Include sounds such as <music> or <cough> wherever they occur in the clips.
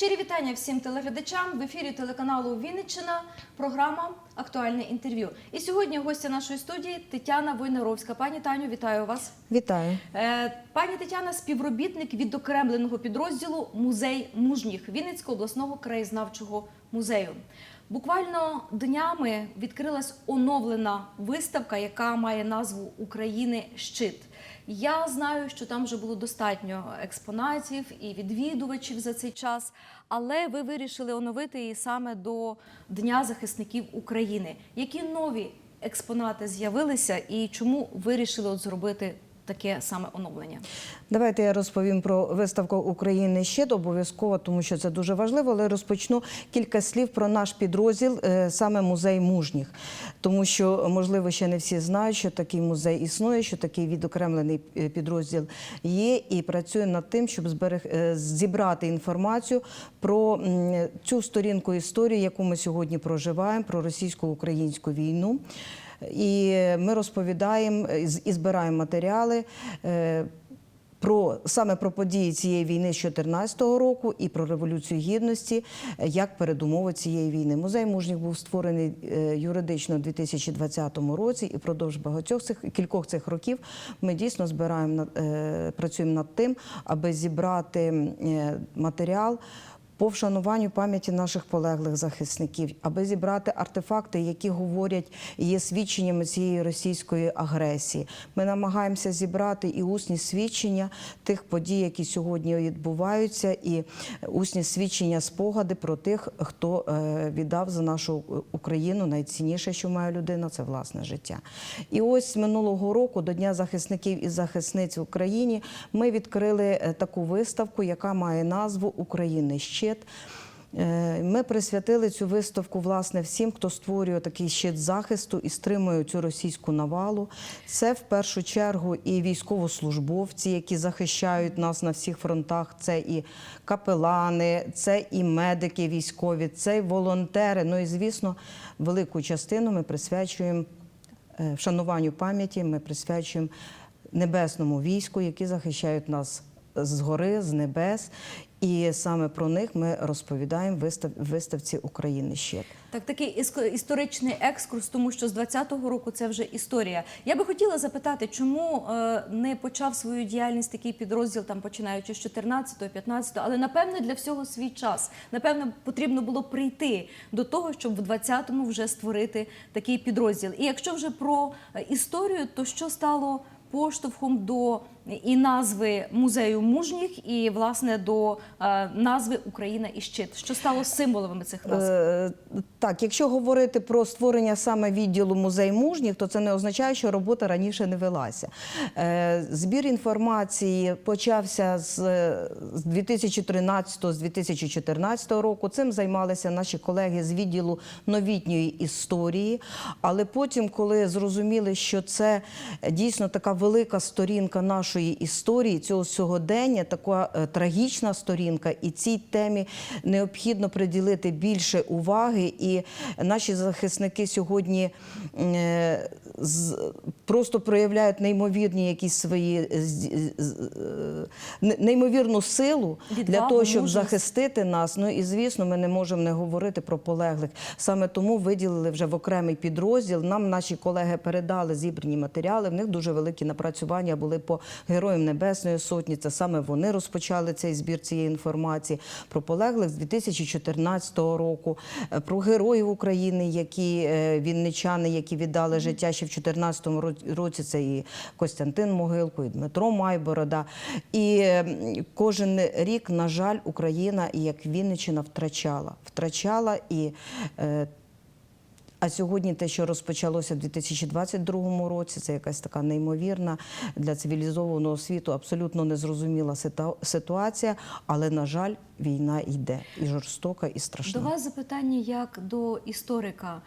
Щирі вітання всім телеглядачам в ефірі телеканалу Вінниччина. Програма Актуальне інтерв'ю. І сьогодні гостя нашої студії Тетяна Войнаровська. Пані Таню, вітаю вас. Вітаю. Е, Пані Тетяна, співробітник відокремленого підрозділу Музей мужніх Вінницького обласного краєзнавчого музею. Буквально днями відкрилась оновлена виставка, яка має назву України Щит. Я знаю, що там вже було достатньо експонатів і відвідувачів за цей час, але ви вирішили оновити її саме до Дня захисників України. Які нові експонати з'явилися і чому вирішили от зробити таке саме оновлення? Давайте я розповім про виставку України ще обов'язково, тому що це дуже важливо. Але розпочну кілька слів про наш підрозділ, е, саме музей мужніх, тому що можливо ще не всі знають, що такий музей існує, що такий відокремлений е, підрозділ є, і працює над тим, щоб зберег е, зібрати інформацію про цю сторінку історії, яку ми сьогодні проживаємо, про російсько-українську війну. І ми розповідаємо і збираємо матеріали. е, Про саме про події цієї війни з 2014 року і про революцію гідності е, як передумови цієї війни. Музей мужніх був створений е, юридично у 2020 році, і впродовж багатьох цих кількох цих років ми дійсно збираємо працюємо над тим, аби зібрати матеріал по вшануванню пам'яті наших полеглих захисників, аби зібрати артефакти, які говорять є свідченнями цієї російської агресії. Ми намагаємося зібрати і усні свідчення тих подій, які сьогодні відбуваються, і усні свідчення, спогади про тих, хто е, віддав за нашу Україну найцінніше, що має людина, це власне життя. І ось минулого року, до Дня захисників і захисниць в Україні, ми відкрили е, таку виставку, яка має назву України щит. Е, Ми присвятили цю виставку власне всім, хто створює такий щит захисту і стримує цю російську навалу. Це в першу чергу і військовослужбовці, які захищають нас на всіх фронтах. Це і капелани, це і медики військові, це і волонтери. Ну і звісно, велику частину ми присвячуємо е, вшануванню пам'яті. Ми присвячуємо небесному війську, які захищають нас згори, з небес. І саме про них ми розповідаємо вистав- виставці України ще. Так, такий історичний екскурс, тому що з 20-го року це вже історія. Я би хотіла запитати, чому е, не почав свою діяльність такий підрозділ, там починаючи з 14-го, 15-го, але напевне для всього свій час. Напевно, потрібно було прийти до того, щоб в 20-му вже створити такий підрозділ. І якщо вже про е, історію, то що стало поштовхом до і назви музею мужніх, і власне до е, назви Україна і щит, що стало символами цих назв? Е, Так, якщо говорити про створення саме відділу музей мужніх, то це не означає, що робота раніше не велася. Е, Збір інформації почався з з 2013 з 2014 року. Цим займалися наші колеги з відділу новітньої історії. Але потім, коли зрозуміли, що це дійсно така велика сторінка нашої історії, цього сьогодення, така е, трагічна сторінка, і цій темі необхідно приділити більше уваги. І наші захисники сьогодні е, просто проявляють неймовірні якісь свої е, е, неймовірну силу для того, щоб мужність. захистити нас. Ну і звісно, ми не можемо не говорити про полеглих. Саме тому виділили вже в окремий підрозділ. Нам наші колеги передали зібрані матеріали. В них дуже великі напрацювання були по героям Небесної Сотні. Це саме вони розпочали цей збір цієї інформації про полеглих з 2014 року, е, про героїв України, які вінничани, які віддали життя ще в 2014 ро- році. Це і Костянтин Могилко, і Дмитро Майборода. І кожен рік, на жаль, Україна як Вінниччина втрачала. Втрачала і е, а сьогодні те, що розпочалося в 2022 році, це якась така неймовірна для цивілізованого світу, абсолютно незрозуміла ситуація. Але на жаль, війна йде і жорстока, і страшна. До вас запитання як до історика.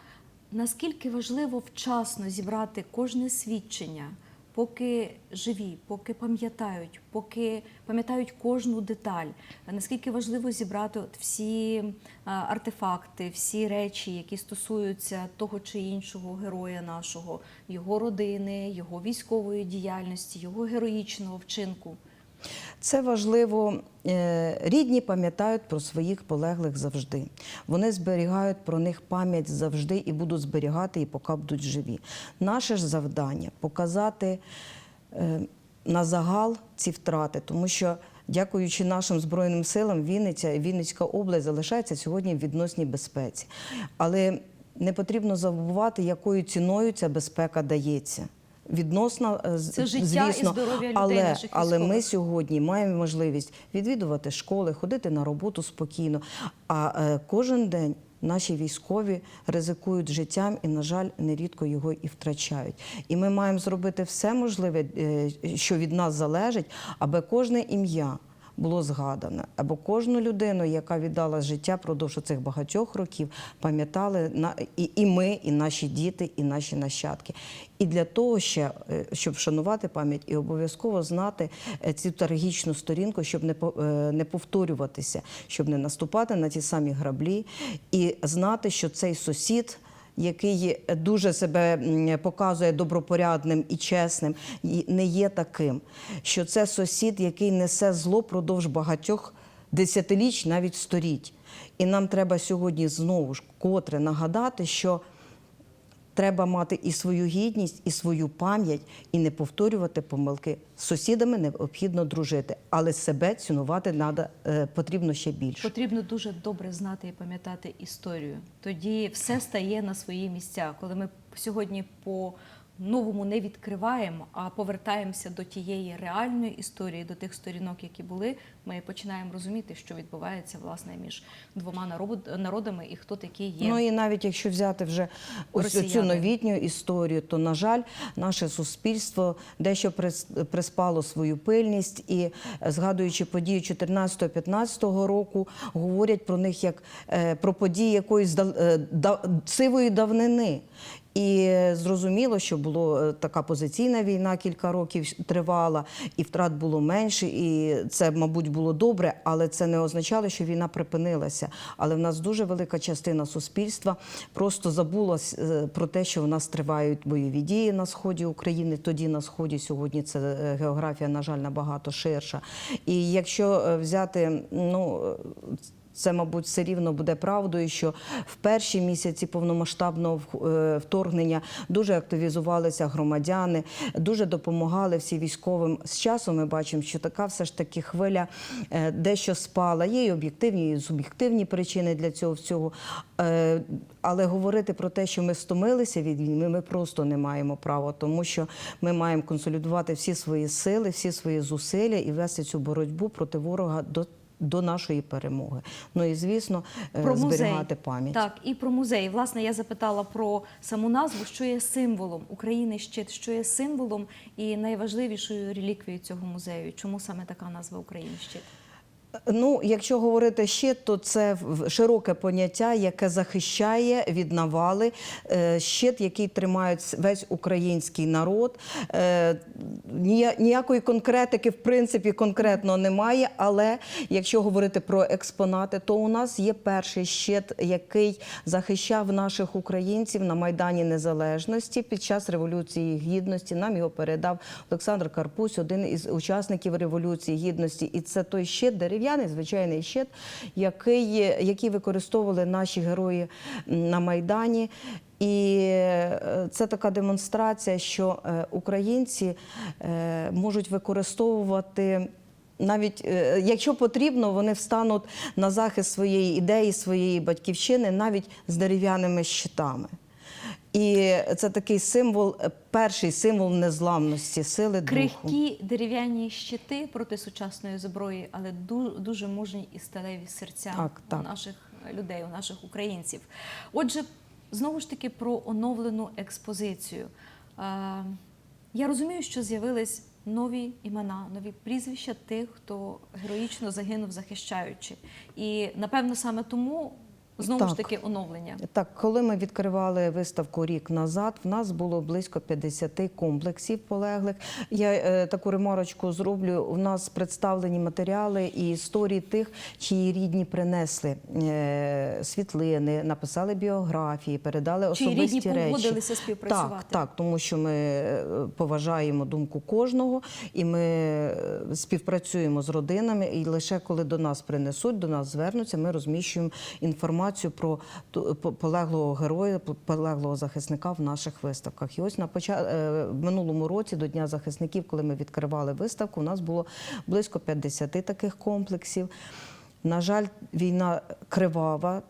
Наскільки важливо вчасно зібрати кожне свідчення, поки живі, поки пам'ятають, поки пам'ятають кожну деталь? Наскільки важливо зібрати от всі артефакти, всі речі, які стосуються того чи іншого героя нашого, його родини, його військової діяльності, його героїчного вчинку? Це важливо. Е, Рідні пам'ятають про своїх полеглих завжди. Вони зберігають про них пам'ять завжди і будуть зберігати, і поки будуть живі. Наше ж завдання показати е, на загал ці втрати, тому що. Дякуючи нашим збройним силам, Вінниця і Вінницька область залишається сьогодні в відносній безпеці. Але не потрібно забувати, якою ціною ця безпека дається. Відносно е, Це життя і звісно, здоров'я людей, але, наших але ми сьогодні маємо можливість відвідувати школи, ходити на роботу спокійно. А е, кожен день наші військові ризикують життям і, на жаль, нерідко його і втрачають. І ми маємо зробити все можливе, е, що від нас залежить, аби кожне ім'я. Було згадане, або кожну людину, яка віддала життя продовж цих багатьох років, пам'ятали на і, і ми, і наші діти, і наші нащадки. І для того ще, е, щоб вшанувати пам'ять і обов'язково знати е, цю трагічну сторінку, щоб не е, не повторюватися, щоб не наступати на ті самі граблі, і знати, що цей сусід. Який дуже себе показує добропорядним і чесним, не є таким, що це сусід, який несе зло продовж багатьох десятиліть, навіть століть. І нам треба сьогодні знову ж котре нагадати, що Треба мати і свою гідність, і свою пам'ять, і не повторювати помилки. З сусідами необхідно дружити, але себе цінувати надо, е, потрібно ще більше. Потрібно дуже добре знати і пам'ятати історію. Тоді все стає на свої місця. Коли ми сьогодні по новому не відкриваємо, а повертаємося до тієї реальної історії, до тих сторінок, які були, ми починаємо розуміти, що відбувається власне між двома народ- народами і хто такий є. Ну і навіть якщо взяти вже ось цю новітню історію, то на жаль, наше суспільство дещо прис- приспало свою пильність і, е, згадуючи події 14-15 року, говорять про них як е, про події якоїсь е, сивої давнини. І е, зрозуміло, що була така позиційна війна кілька років тривала, і втрат було менше, і це, мабуть, було добре, але це не означало, що війна припинилася. Але в нас дуже велика частина суспільства просто забула е, про те, що в нас тривають бойові дії на сході України. Тоді на сході сьогодні це е, географія, на жаль, набагато ширша. І якщо е, взяти, ну. Це, мабуть, все рівно буде правдою, що в перші місяці повномасштабного е, вторгнення дуже активізувалися громадяни, дуже допомагали всі військовим. З часом ми бачимо, що така все ж таки хвиля е, дещо спала. Є і об'єктивні, і суб'єктивні причини для цього всього. Е, Але говорити про те, що ми стомилися від війни, ми просто не маємо права, тому що ми маємо консолідувати всі свої сили, всі свої зусилля і вести цю боротьбу проти ворога до. До нашої перемоги. Ну і звісно, е, про музей. зберігати пам'ять. Так, і про музей. Власне, я запитала про саму назву, що є символом України щит, що є символом і найважливішою реліквією цього музею. Чому саме така назва України щит? Ну, якщо говорити щит, то це широке поняття, яке захищає від навали. Е, Щит, який тримає весь український народ. Е, Ніякої конкретики, в принципі, конкретно немає. Але якщо говорити про експонати, то у нас є перший щит, який захищав наших українців на Майдані Незалежності під час Революції Гідності. Нам його передав Олександр Карпусь, один із учасників Революції Гідності. І це той щит, дерев'яний, звичайний щит, який, який використовували наші герої на Майдані. І е, це така демонстрація, що е, українці е, можуть використовувати. Навіть якщо потрібно, вони встануть на захист своєї ідеї, своєї батьківщини, навіть з дерев'яними щитами. І це такий символ, е, перший символ незламності, сили духу. Крихкі дерев'яні щити проти сучасної зброї, але ду- дуже мужні і сталеві серця Так, так. у наших людей, у наших українців. Отже, знову ж таки про оновлену експозицію. Я розумію, що з'явились нові імена, нові прізвища тих, хто героїчно загинув, захищаючи. І напевно саме тому Знову ж таки оновлення. Так, коли ми відкривали виставку рік назад, в нас було близько 50 комплексів полеглих. Я е, таку ремарочку зроблю. У нас представлені матеріали і історії тих, чиї рідні принесли е, світлини, написали біографії, передали Чиї особисті рідні речі. погодилися співпрацювати. Так, так, тому що ми е, поважаємо думку кожного, і ми е, співпрацюємо з родинами. І лише коли до нас принесуть, до нас звернуться, ми розміщуємо інформацію про полеглого героя, полеглого захисника в наших виставках. І ось на поча... е, минулому році, до Дня захисників, коли ми відкривали виставку, у нас було близько 50 таких комплексів. На жаль, війна кривава,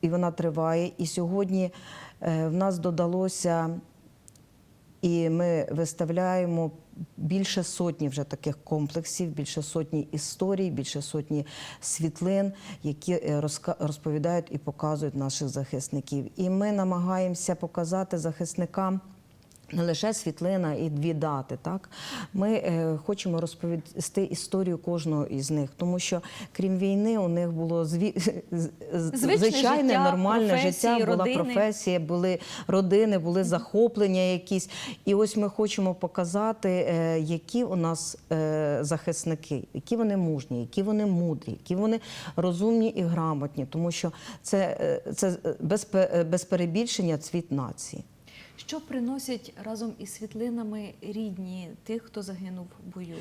і вона триває. І сьогодні е, в нас додалося і ми виставляємо більше сотні вже таких комплексів, більше сотні історій, більше сотні світлин, які е, розповідають і показують наших захисників. І ми намагаємося показати захисникам. Не лише світлина і дві дати, так ми е, хочемо розповісти історію кожного із них, тому що крім війни у них було зві... Звичне звичайне життя, нормальне життя, була родини. професія професія, були родини, були захоплення якісь. І ось ми хочемо показати, е, які у нас е, захисники, які вони мужні, які вони мудрі, які вони розумні і грамотні, тому що це, е, це без, пе- е, без перебільшення цвіт нації. Що приносять разом із світлинами рідні тих, хто загинув в бою?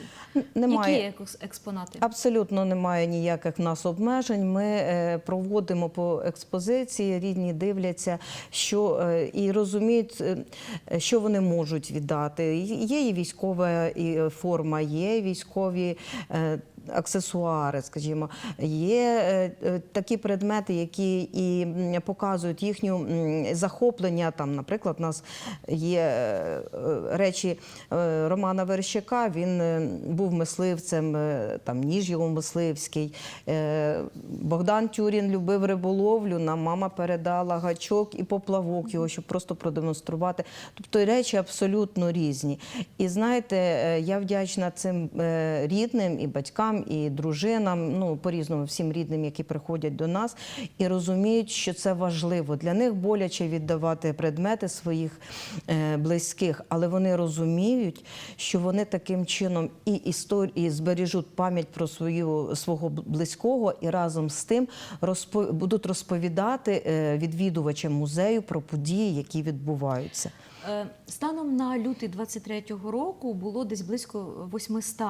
Немає. Які є експонати? Абсолютно немає ніяких в нас обмежень. Ми е, проводимо по експозиції, рідні дивляться, що е, і розуміють, е, що вони можуть віддати. Є і військова форма, є військові. Аксесуари, скажімо, є е, е, такі предмети, які і показують їхню захоплення. Там, наприклад, у нас є е, речі Романа Верещака. Він був мисливцем, там ніж його мисливський. Богдан Тюрін любив риболовлю. Нам мама передала гачок і поплавок його, щоб просто продемонструвати. Тобто речі абсолютно різні. І знаєте, я вдячна цим рідним і батькам, і дружинам, ну по-різному всім рідним, які приходять до нас і розуміють, що це важливо. Для них боляче віддавати предмети своїх е, близьких, але вони розуміють, що вони таким чином і історії збережуть пам'ять про свою свого близького, і разом з тим розпо- будуть розповідати е, відвідувачам музею про події, які відбуваються. Е, Станом на лютий 23-го року було десь близько 800 е,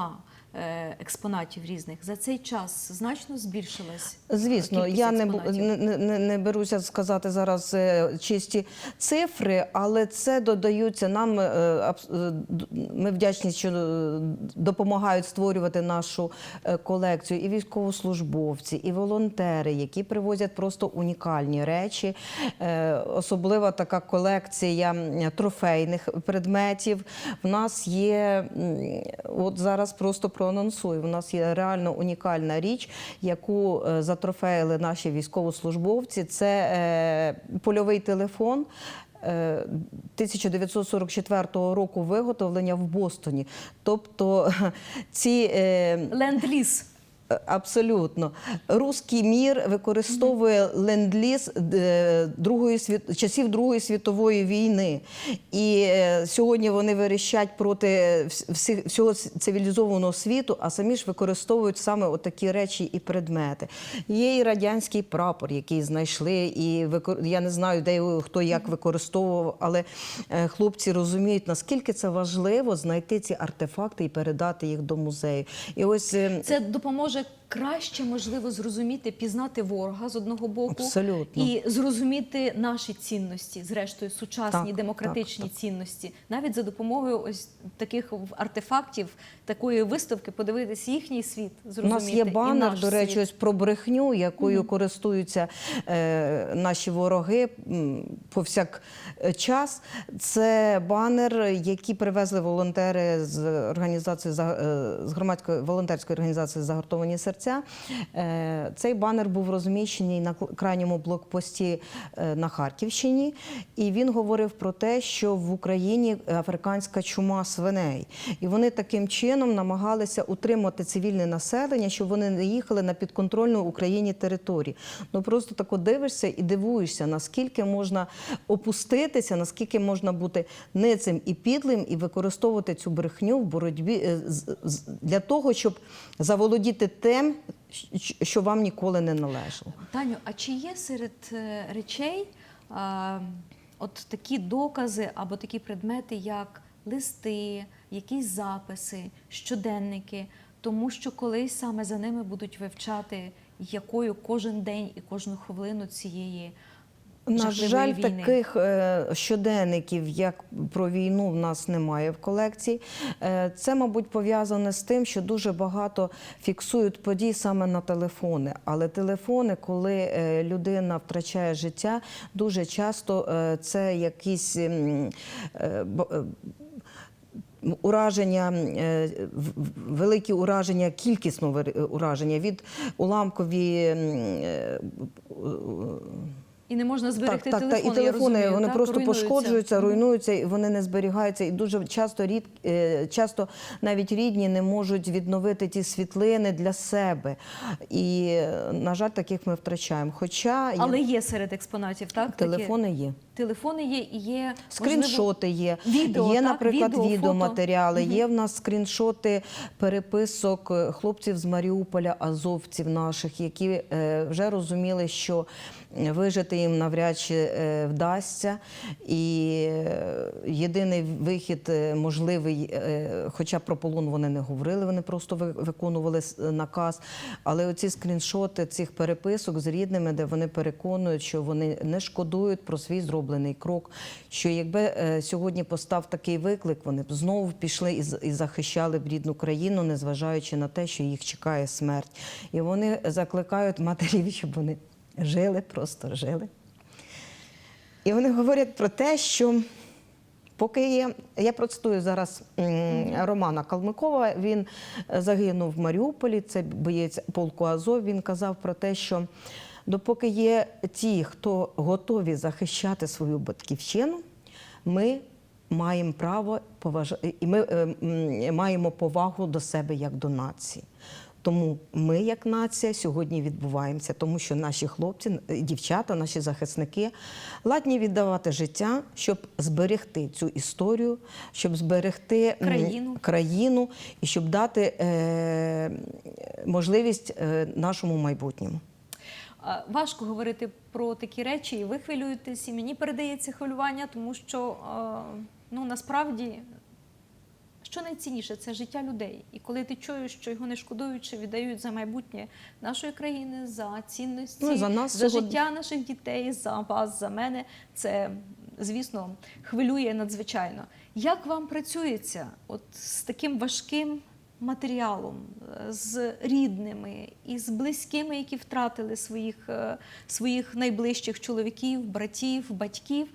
експонатів різних. За цей час значно збільшилась. Звісно, я не, не, не, не беруся сказати зараз е, чисті цифри, але це додаються нам. е, е, Ми вдячні, що е, допомагають створювати нашу е, колекцію і військовослужбовці, і волонтери, які привозять просто унікальні речі. Е, Особлива така колекція трофейних предметів. В нас є от зараз просто проанонсую. У нас є реально унікальна річ, яку е, затрофеїли наші військовослужбовці. Це е, польовий телефон. е, 1944 року виготовлення в Бостоні. Тобто <laughs> ці е, Ленд-ліз. Абсолютно. Руський мір використовує ленд-ліз е, другої світ... часів Другої світової війни. І е, сьогодні вони верещать проти всього цивілізованого світу, а самі ж використовують саме отакі речі і предмети. Є і радянський прапор, який знайшли, і викор... я не знаю, де його хто як використовував, але е, хлопці розуміють, наскільки це важливо знайти ці артефакти і передати їх до музею. І ось Це допоможе je краще, можливо, зрозуміти, пізнати ворога з одного боку Абсолютно. і зрозуміти наші цінності, зрештою, сучасні Так, демократичні так, так. цінності, навіть за допомогою ось таких артефактів, такої виставки, подивитись їхній світ, У нас є і банер, наш до речі, світ. ось про брехню, якою користуються е, наші вороги повсякчас. Це банер, який привезли волонтери з організації за- е, з громадської волонтерської організації Загартовані серця. Серця. Е, Цей банер був розміщений на крайньому блокпості е, на Харківщині, і він говорив про те, що в Україні африканська чума свиней. І вони таким чином намагалися утримати цивільне населення, щоб вони не їхали на підконтрольну Україні територію. Ну просто тако дивишся і дивуєшся, наскільки можна опуститися, наскільки можна бути ницим і підлим, і використовувати цю брехню в боротьбі е, для того, щоб заволодіти тим, щ- що вам ніколи не належало. Таню, а чи є серед е, речей а, от такі докази або такі предмети, як листи, якісь записи, щоденники, тому що колись саме за ними будуть вивчати, якою кожен день і кожну хвилину цієї На жаль, війни? таких е, щоденників, як про війну, в нас немає в колекції. Е, Це, мабуть, пов'язане з тим, що дуже багато фіксують подій саме на телефони. Але телефони, коли е, людина втрачає життя, дуже часто це якісь. Ураження, великі ураження, кількісно ураження від уламкові І не можна зберегти так, так, телефони. так, і телефони розумію, вони так? просто Руйнуються. пошкоджуються, руйнуються, і вони не зберігаються. І дуже часто рід, е, часто навіть рідні не можуть відновити ті світлини для себе. І, на жаль, таких ми втрачаємо. Хоча Але є серед експонатів, так? такі? телефони є. Телефони є і є Скріншоти є, відео, є, так? наприклад, Відео, фото. відеоматеріали, є в нас скріншоти переписок е, хлопців з Маріуполя, азовців наших, які е, вже розуміли, що вижити їм навряд чи е, вдасться. І е, єдиний вихід е, можливий, хоча про полон вони не говорили, вони просто ви- виконували наказ. Але оці скріншоти цих переписок з рідними, де вони переконують, що вони не шкодують про свій зроблений крок. Що якби сьогодні постав такий виклик, вони б знову пішли і захищали б рідну країну, незважаючи на те, що їх чекає смерть. І вони закликають матерів, щоб вони жили, просто жили. І вони говорять про те, що поки є, я процитую зараз Романа Калмикова, він загинув в Маріуполі, це боєць полку Азов. Він казав про те, що допоки є ті, хто готові захищати свою батьківщину, ми маємо право поважати, і ми е, маємо повагу до себе як до нації. Тому ми, як нація, сьогодні відбуваємося, тому що наші хлопці, е, дівчата, наші захисники ладні віддавати життя, щоб зберегти цю історію, щоб зберегти Країну. країну і щоб дати е, можливість е, нашому майбутньому. Важко говорити про такі речі, і ви хвилюєтесь, і мені передається хвилювання, тому що ну насправді що найцінніше це життя людей. І коли ти чуєш, що його не шкодуючи, віддають за майбутнє нашої країни, за цінності, Ну, за нас за сьогодні. життя наших дітей, за вас, за мене, це звісно хвилює надзвичайно. Як вам працюється от з таким важким матеріалом, е, з рідними і з близькими, які втратили своїх, е, своїх найближчих чоловіків, братів, батьків.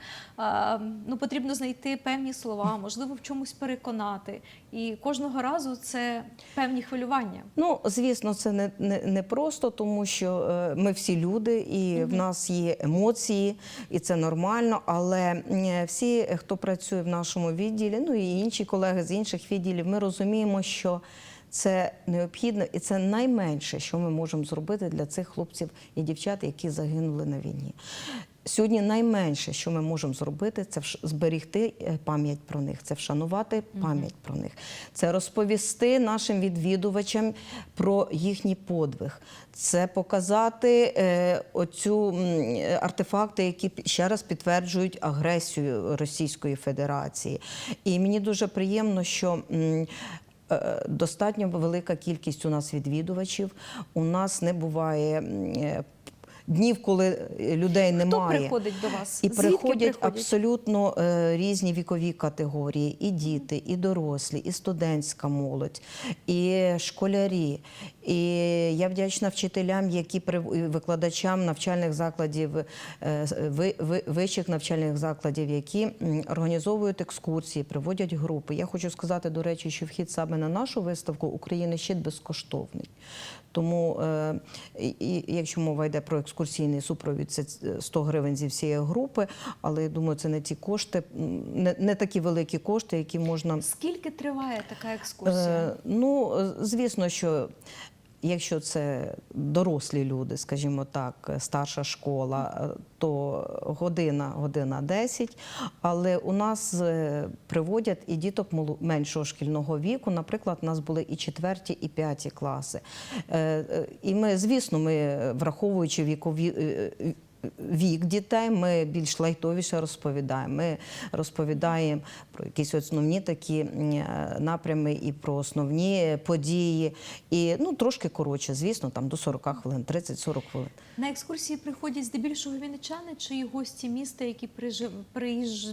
Ну, потрібно знайти певні слова, можливо, в чомусь переконати. І кожного разу це певні хвилювання. Ну, звісно, це не, не, не просто, тому що е, ми всі люди, і в нас є емоції, і це нормально. Але всі, хто працює в нашому відділі, ну і інші колеги з інших відділів, ми розуміємо, що це необхідно, і це найменше, що ми можемо зробити для цих хлопців і дівчат, які загинули на війні. Сьогодні найменше, що ми можемо зробити, це зберігти е, пам'ять про них, це вшанувати пам'ять про них, це розповісти нашим відвідувачам про їхній подвиг, це показати е, оцю артефакти, які ще раз підтверджують агресію Російської Федерації. І мені дуже приємно, що. Е, Достатньо велика кількість у нас відвідувачів. У нас не буває е, днів, коли людей Хто немає. приходить до вас? І приходять, приходять? абсолютно е, різні вікові категорії: і діти, і дорослі, і студентська молодь, і школярі. І я вдячна вчителям, які і викладачам навчальних закладів, е, ви- ви- вищих навчальних закладів, які організовують екскурсії, приводять групи. Я хочу сказати, до речі, що вхід саме на нашу виставку України щит безкоштовний. Тому, е, і, якщо мова йде про екскурсійний супровід, це 100 гривень зі всієї групи, але я думаю, це не ті кошти, не, не такі великі кошти, які можна Скільки триває така екскурсія? Е, ну, е, звісно, що якщо це дорослі люди, скажімо так, старша школа, е, то година, година 10. Але у нас е, приводять і діток меншого шкільного віку. Наприклад, у нас були і четверті, і п'яті класи. Е, І ми, звісно, ми, враховуючи вікові. Вік дітей ми більш лайтовіше розповідаємо. Ми розповідаємо про якісь основні такі е, напрями і про основні події. І ну трошки коротше, звісно, там до 40 хвилин, 30-40 хвилин. На екскурсії приходять здебільшого вінничани чи і гості міста, які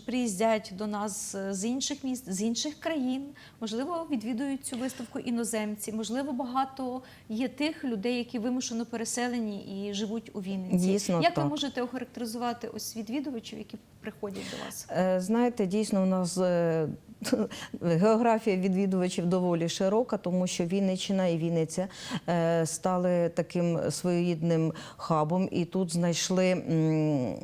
приїздять до нас е, з інших міст, з інших країн. Можливо, відвідують цю виставку іноземці. Можливо, багато є тих людей, які вимушено переселені і живуть у Вінниці. Дійсно, Як ви так. Можете охарактеризувати ось відвідувачів, які приходять до вас? Е, Знаєте, дійсно, у нас е, <laughs> географія відвідувачів доволі широка, тому що Вінниччина і Вінниця е, стали таким своєрідним хабом, і тут знайшли е,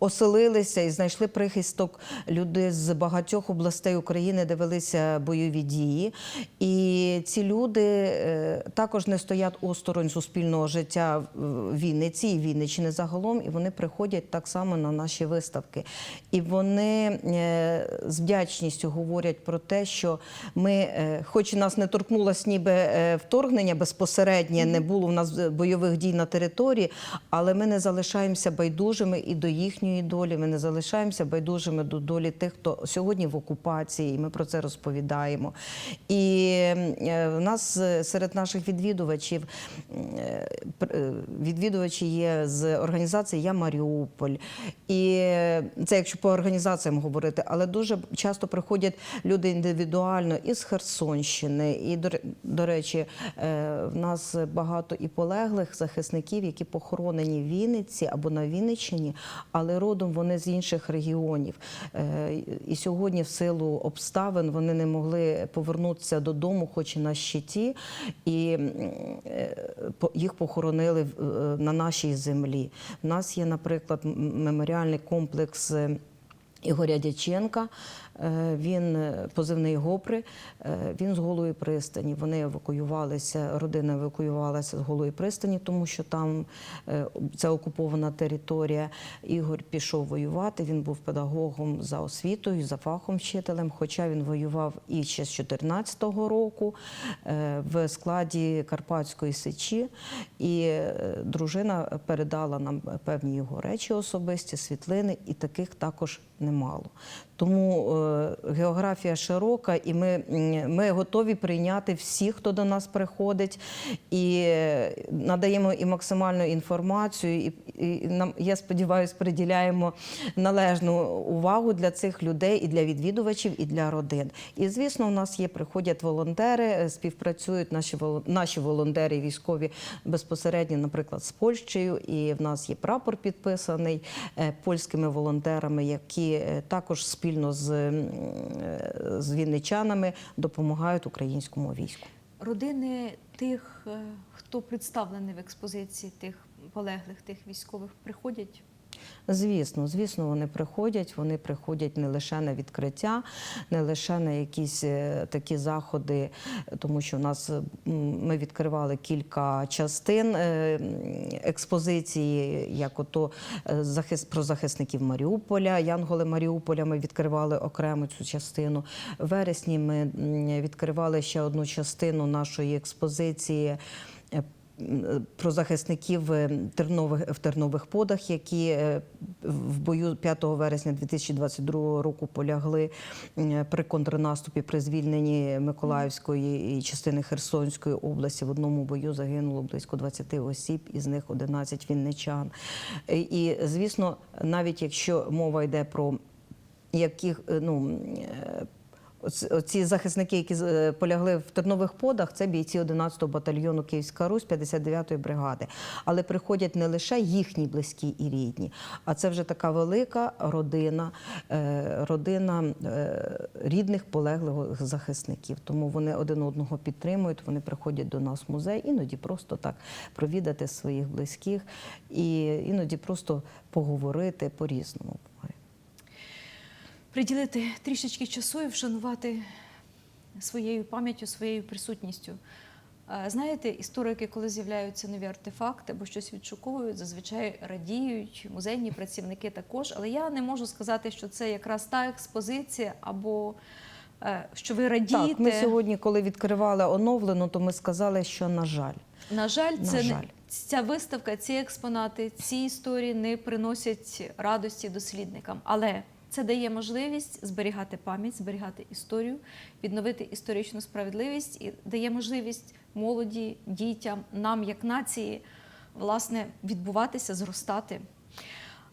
оселилися і знайшли прихисток люди з багатьох областей України, де велися бойові дії. І ці люди е, також не стоять осторонь суспільного життя в Вінниці і Вінниччини загалом, і вони приходять так само на наші виставки. І вони з вдячністю говорять про те, що ми, е, хоч нас не торкнулося ніби е, вторгнення безпосереднє, не було в нас е, бойових дій на території, але ми не залишаємося байдужими і до їхньої долі. Ми не залишаємося байдужими до долі тих, хто сьогодні в окупації. І ми про це розповідаємо. І в нас серед наших відвідувачів відвідувачі є з організації Я Маріуполь. І це якщо по організаціям говорити, але дуже часто приходять люди індивідуально із Херсонщини. І, до, речі, е, в нас багато і полеглих захисників, які похоронені в Вінниці або на Вінниччині, але родом вони з інших регіонів. Е, І сьогодні, в силу обставин, вони не могли повернутися додому, хоч і на щиті, і е, їх похоронили на нашій землі. У нас є, наприклад, меморіальний комплекс. Ігоря Дяченка, він е, позивний Гопри, е, він з голої пристані. Вони евакуювалися, родина евакуювалася з голої пристані, тому що там е, це окупована територія. Ігор пішов воювати. Він був педагогом за освітою, за фахом вчителем. Хоча він воював і ще з 14-го року е, в складі Карпатської сечі. І е, дружина передала нам певні його речі особисті, світлини, і таких також немало. Тому е, географія широка, і ми, ми готові прийняти всіх, хто до нас приходить, і надаємо і максимальну інформацію. І, і нам, я сподіваюся, приділяємо належну увагу для цих людей, і для відвідувачів, і для родин. І звісно, у нас є приходять волонтери, е, співпрацюють наші наші волонтери військові безпосередньо, наприклад, з Польщею. І в нас є прапор підписаний е, польськими волонтерами, які е, також спільно з, з вінничанами допомагають українському війську. Родини тих, е, хто представлений в експозиції, тих полеглих, тих військових, приходять. Звісно, звісно, вони приходять. Вони приходять не лише на відкриття, не лише на якісь е, такі заходи, тому що в нас ми відкривали кілька частин е, експозиції, як ото е, захист про захисників Маріуполя, Янголи Маріуполя. Ми відкривали окремо цю частину. В вересні ми відкривали ще одну частину нашої експозиції. Про захисників е, тернових в тернових подах, які е, в бою 5 вересня 2022 року полягли при контрнаступі при звільненні Миколаївської і частини Херсонської області. В одному бою загинуло близько 20 осіб, із них 11 вінничан. Е, І звісно, навіть якщо мова йде про яких ну. Оці захисники, які е, полягли в тернових подах, це бійці 11-го батальйону Київська Русь 59-ї бригади. Але приходять не лише їхні близькі і рідні, а це вже така велика родина, е, родина е, рідних полеглих захисників. Тому вони один одного підтримують. Вони приходять до нас в музей, іноді просто так провідати своїх близьких, і іноді просто поговорити по-різному. буває. Приділити трішечки часу і вшанувати своєю пам'яттю, своєю присутністю. Знаєте, історики, коли з'являються нові артефакти або щось відшуковують, зазвичай радіють, музейні працівники також. Але я не можу сказати, що це якраз та експозиція, або е, що ви радієте. Так, ми сьогодні, коли відкривали оновлену, то ми сказали, що на жаль. На жаль, На це не- жаль. ця виставка, ці експонати, ці історії не приносять радості дослідникам. Але це дає можливість зберігати пам'ять, зберігати історію, відновити історичну справедливість і дає можливість молоді, дітям, нам, як нації, власне, відбуватися, зростати.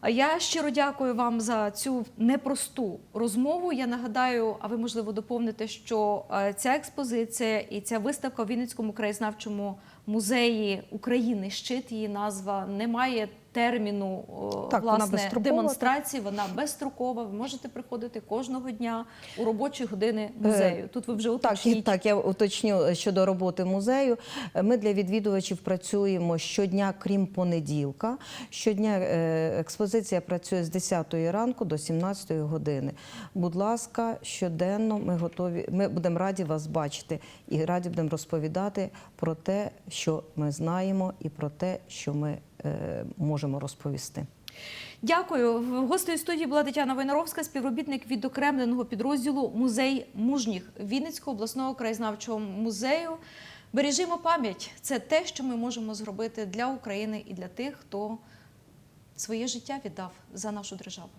Я щиро дякую вам за цю непросту розмову. Я нагадаю, а ви можливо доповните, що е, ця експозиція і ця виставка у Вінницькому краєзнавчому музеї України щит її назва не має терміну Так, власне безстрокова, демонстрації. Вона безстрокова. Ви можете приходити кожного дня у робочі години музею. Тут ви вже Е, Так, так, я уточню е, щодо роботи музею. Е, Ми для відвідувачів працюємо щодня, крім понеділка. Щодня е, експозиція працює з 10 ранку до 17 години. Будь ласка, щоденно ми готові. Ми будемо раді вас бачити і раді будемо розповідати про те, що ми знаємо, і про те, що ми е, можемо розповісти. Дякую. Гостею студії була Тетяна Войнаровська, співробітник відокремленого підрозділу Музей мужніх Вінницького обласного краєзнавчого музею. Бережімо пам'ять. Це те, що ми можемо зробити для України і для тих, хто своє життя віддав за нашу державу.